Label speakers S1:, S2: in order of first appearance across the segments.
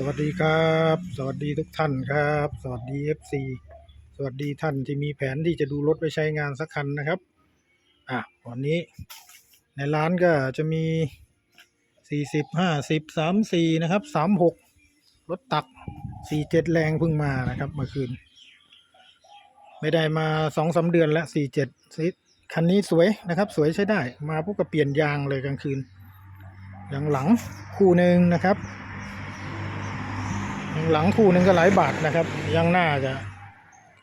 S1: สวัสดีครับ สวัสดีทุกท่านครับ สวัสดี FC สวัสดีท่านที่มีแผนที่จะดูรถไปใช้งานสักคันนะครับอะวันนี้ในร้านก็จะมี 40 50 34 นะครับ 36 รถตัก 47 แรงเพิ่งมานะครับเมื่อคืน ไม่ได้มาสองสาเดือนแล้ว 47ซิคันนี้สวยนะครับ สวยใช้ได้มาพวกก็เปลี่ยนยางเลยกลางคืนยางหลังคู่หนึ่งนะครับ หลังคู่หนึ่งก็หลายบาทนะครับยังหน้าจะ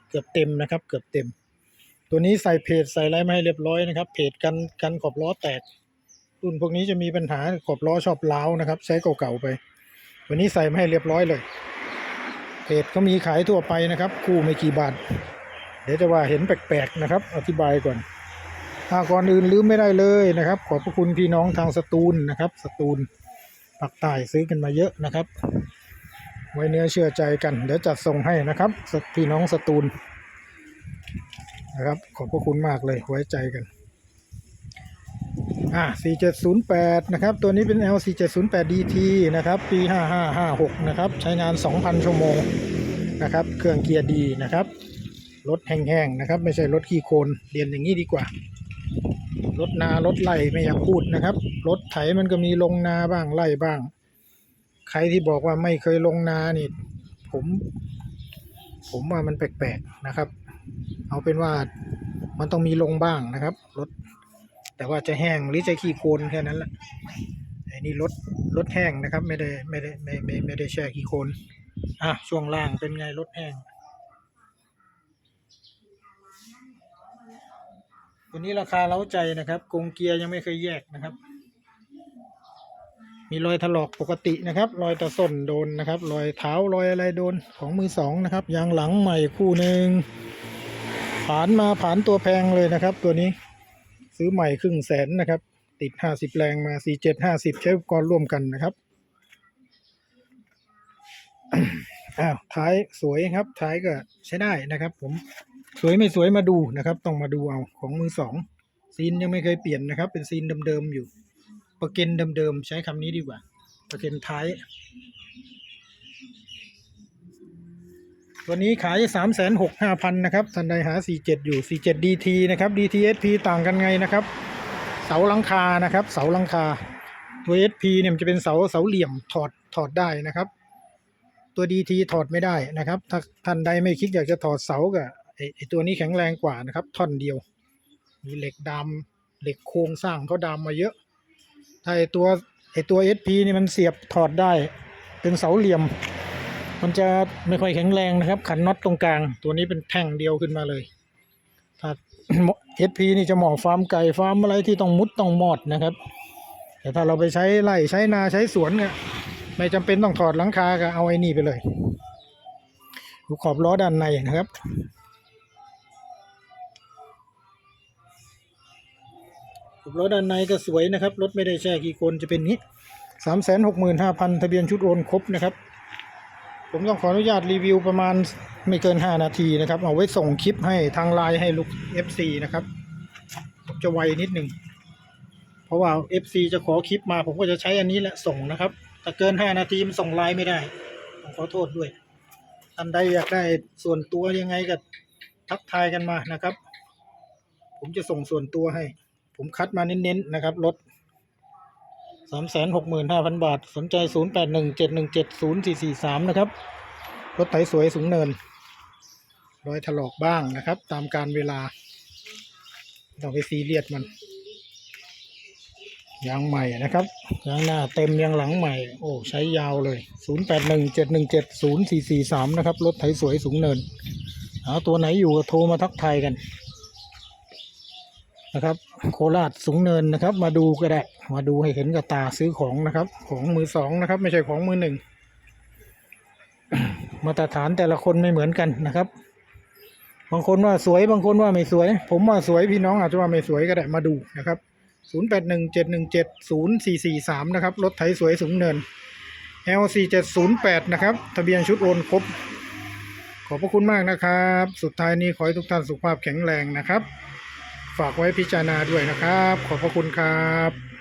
S1: เกือบเต็มนะครับ เกือบเต็ม ตัวนี้ใส่เพจใส่อะไรมาให้เรียบร้อยนะครับ เพจกันกันขอบล้อแตก รุ่นพวกนี้จะมีปัญหาขอบล้อชอบล้าวนะครับ ใช้เก่าๆไป วันนี้ใส่มาให้เรียบร้อยเลย เพจก็มีขายทั่วไปนะครับ คู่ไม่กี่บาท เดี๋ยวจะว่าเห็นแปลกๆนะครับ อธิบายก่อนถ้าก่อนอื่นลืมไม่ได้เลยนะครับ ขอบพระคุณพี่น้องทางสตูลนะครับ สตูลปักใต้ซื้อกันมาเยอะนะครับ ไว้เนื้อเชื่อใจกัน เดี๋ยวจัดส่งให้นะครับพี่น้องสตูลนะครับ ขอบพระคุณมากเลยไว้ใจกันอ่า4708 นะครับ ตัวนี้เป็น L 4708 DT นะครับ ปี 5556 นะครับ ใช้งาน 2,000 ชั่วโมงนะครับ เครื่องเกียร์ดีนะครับ รถแห้งๆ นะครับ ไม่ใช่รถขี้โคลนเรียนอย่างนี้ดีกว่า รถนารถไล่ไม่อยากพูดนะครับ รถไถมันก็มีลงนาบ้างไล่บ้าง ใครที่บอกว่าไม่เคยลงนานี่ ผม ผมว่ามันแปลกๆนะครับ เอาเป็นว่ามันต้องมีลงบ้างนะครับรถแต่ว่าจะแห้งหรือจะขี้โคลนแค่นั้นแหละไอ้นี่รถรถแห้งนะครับ ไม่ได้ไม่ได้ไม่ไม่ไม่ได้แช่ขี้โคลนอะช่วงล่างเป็นไงรถแห้งตัวนี้ราคาเล้าใจนะครับกรงเกียร์ยังไม่เคยแยกนะครับ มีรอยถลอกปกตินะครับ รอยตะส้นโดนนะครับ รอยเท้ารอยอะไรโดนของมือสองนะครับยางหลังใหม่คู่หนึ่งผ่านมาผ่านตัวแพงเลยนะครับ ตัวนี้ซื้อใหม่ครึ่งแสนนะครับ ติดห้าสิบแรงมาสี่เจ็ดห้าสิบใช้อุปกรณ์ร่วมกันนะครับอ้าวท้ายสวยครับท้ายก็ใช้ได้นะครับ ผมสวยไม่สวยมาดูนะครับ ต้องมาดูเอาของมือสองซีนยังไม่เคยเปลี่ยนนะครับ เป็นซีนเดิมๆอยู่ ประเก็นเดิมๆ ใช้คำนี้ดีกว่า ประเก็นท้าย วันนี้ขายสามแสนหกห้าพันนะครับท่านใดหาสี่เจ็ดอยู่สี่เจ็ดดีทีนะครับ DTSP ต่างกันไงนะครับ เสาลังคานะครับ เสาลังคา ตัว SP เนี่ยมันจะเป็นเสาเสาเหลี่ยมถอดถอดได้นะครับ ตัว DT ถอดไม่ได้นะครับ ถ้าท่านใดไม่คิดอยากจะถอดเสาก็ไอไอตัวนี้แข็งแรงกว่านะครับ ท่อนเดียว มีเหล็กดำเหล็กโครงสร้างเขาดำมาเยอะ ถ้าไอตัวไอตัว SP นี่มันเสียบถอดได้ เป็นเสาเหลี่ยม มันจะไม่ค่อยแข็งแรงนะครับ ขันน็อตตรงกลาง ตัวนี้เป็นแท่งเดียวขึ้นมาเลยถ้า SP นี่จะเหมาะฟาร์มไก่ฟาร์มอะไรที่ต้องมุดต้องมอดนะครับ แต่ถ้าเราไปใช้ไร่ใช้นาใช้สวนเนี่ยไม่จำเป็นต้องถอดหลังคาก็เอาไอ้นี่ไปเลย ดูขอบล้อด้านในนะครับ ล้อด้านในก็สวยนะครับ รถไม่ได้แช่กี่คนจะเป็นนี้สามแสนหกหมื่นห้าพันทะเบียนชุดโอนครบนะครับ ผมต้องขออนุญาตรีวิวประมาณไม่เกิน5นาทีนะครับ เอาไว้ส่งคลิปให้ทางไลน์ให้ลูก FC นะครับจะไวนิดหนึ่งเพราะว่า FC จะขอคลิปมา ผมก็จะใช้อันนี้แหละส่งนะครับแต่เกิน5นาทีมันส่งไลน์ไม่ได้ต้องขอโทษด้วยท่านใดอยากได้ส่วนตัวยังไงก็ทักทายกันมานะครับ ผมจะส่งส่วนตัวให้ ผมคัดมาเน้นๆนะครับรถสามแสนหกหมื่นห้าพันบาท สนใจศูนย์แปดหนึ่งเจ็ดหนึ่งเจ็ดศูนย์สี่สี่สามนะครับ รถไถสวยสูงเนิน รอยถลอกบ้างนะครับ ตามการเวลาต้องไปซีเรียสมันยางใหม่นะครับยางหน้าเต็มยางหลังใหม่ โอ้ใช้ยาวเลยศูนย์แปดหนึ่งเจ็ดหนึ่งเจ็ดศูนย์สี่สี่สามนะครับ รถไถสวยสูงเนินหาตัวไหนอยู่ก็โทรมาทักทายกันนะครับ โคราชสูงเนินนะครับ มาดูก็ได้ มาดูให้เห็นกับตาซื้อของนะครับ ของมือสองนะครับ ไม่ใช่ของมือหนึ่งมาตรฐานแต่ละคนไม่เหมือนกันนะครับ บางคนว่าสวยบางคนว่าไม่สวย ผมว่าสวยพี่น้องอาจจะว่าไม่สวยก็ได้มาดูนะครับศูนย์แปดหนึ่งเจ็ดหนึ่งเจ็ดศูนย์สี่สี่สามนะครับ รถไถสวยสูงเนิน L สี่เจ็ดศูนย์แปดนะครับ ทะเบียนชุดโอนครบ ขอบพระคุณมากนะครับ สุดท้ายนี้ขอให้ทุกท่านสุขภาพแข็งแรงนะครับ ฝากไว้พิจารณาด้วยนะครับ ขอบพระคุณครับ